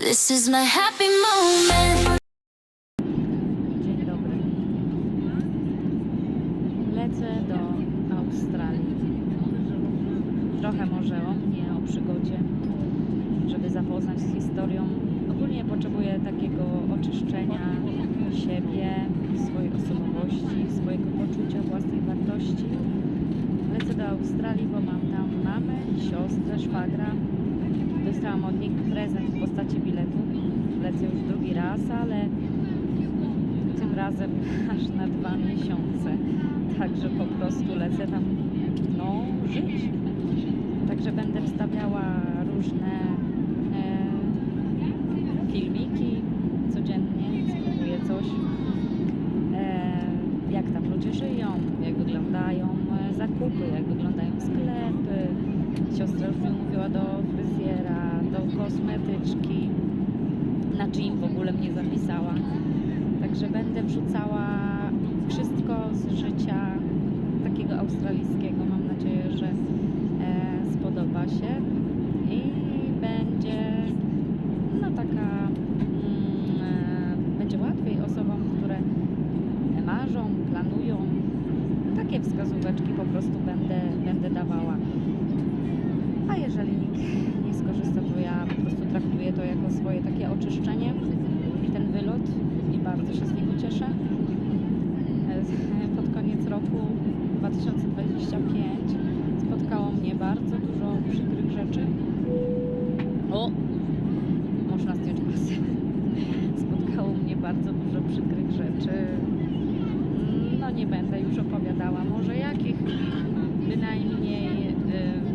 This is my happy moment. Dzień dobry. Lecę do Australii. Trochę może o mnie, o przygodzie, żeby zapoznać z historią. Ogólnie potrzebuję takiego oczyszczenia siebie, swojej osobowości, swojego poczucia własnej wartości. Lecę do Australii, bo mam tam mamę, siostrę, szwagra. Dostałam od nich prezent w postaci biletu. Lecę już drugi raz, ale tym razem aż na dwa miesiące. Także po prostu lecę tam, no, żyć. Także będę wstawiała różne e, filmiki codziennie, spróbuję coś. E, jak tam ludzie żyją, jak wyglądają e, zakupy, jak wyglądają. Siostra już mi mówiła do fryzjera, do kosmetyczki. Na gym w ogóle mnie zapisała. Także będę wrzucała wszystko z życia takiego australijskiego. Mam nadzieję, że e, spodoba się i będzie no taka mm, e, będzie łatwiej osobom, które marzą, planują. Takie wskazóweczki po prostu będę, będę dawała. Jeżeli nikt nie skorzysta, to ja po prostu traktuję to jako swoje takie oczyszczenie, ten wylot i bardzo się z niego cieszę. E, Pod koniec roku 2025 spotkało mnie bardzo dużo przykrych rzeczy. O! Można zdjąć pasy. Spotkało mnie bardzo dużo przykrych rzeczy. No nie będę już opowiadała może jakich, bynajmniej y,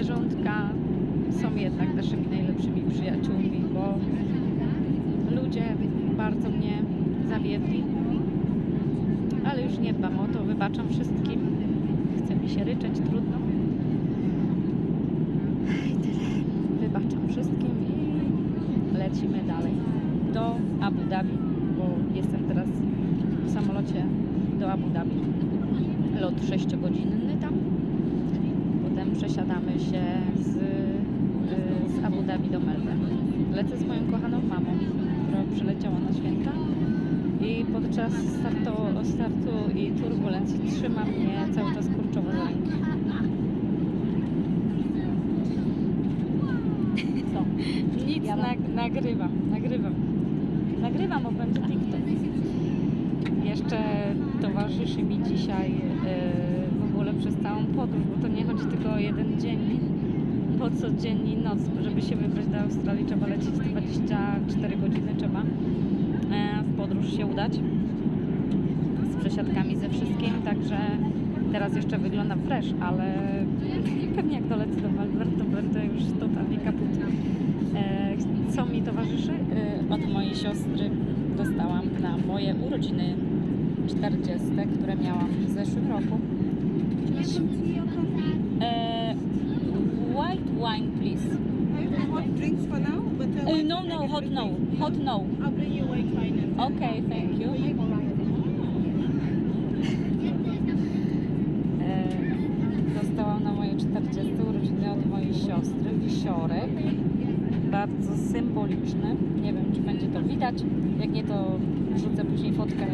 zwierzątka są jednak naszymi najlepszymi przyjaciółmi, bo ludzie bardzo mnie zawiedli, ale już nie dbam o to, wybaczam wszystkim. Chce mi się ryczeć, trudno. Wybaczam wszystkim i lecimy dalej do Abu Dhabi, bo jestem teraz w samolocie do Abu Dhabi. Lot 6-godzinny tam. Potem przesiadamy się z, y, z Abu Dhabi do Melbourne. Lecę z moją kochaną mamą, która przyleciała na święta i podczas startu, startu i turbulencji trzyma mnie cały czas kurczowo za rękę. Co? Nic, nag- nagrywam, nagrywam. Nagrywam, bo będzie TikTok. Jeszcze towarzyszy mi dzisiaj yy, ogóle przez całą podróż, bo to nie chodzi tylko o jeden dzień, bo co dzień i noc. Żeby się wybrać do Australii trzeba lecieć 24 godziny, trzeba e, w podróż się udać z przesiadkami ze wszystkim, także teraz jeszcze wygląda fresh, ale pewnie jak dolecę do Melbourne, to będę już totalnie kaput. E, co mi towarzyszy? E, od mojej siostry dostałam na moje urodziny 40, które miałam w zeszłym roku. E, white wine, please. Hot drinks for now? But uh, E, no, no, hot no, hot no. I'll bring you white wine. Okay, thank you. E, Dostałam na moje 40 urodziny od mojej siostry wisiorek. Bardzo symboliczny. Nie wiem, czy będzie to widać. Jak nie, to wrzucę później fotkę.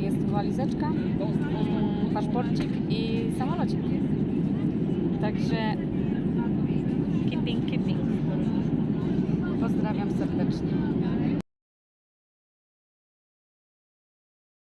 Jest walizeczka, paszporcik i samolocik. Także keeping, keeping. Pozdrawiam serdecznie.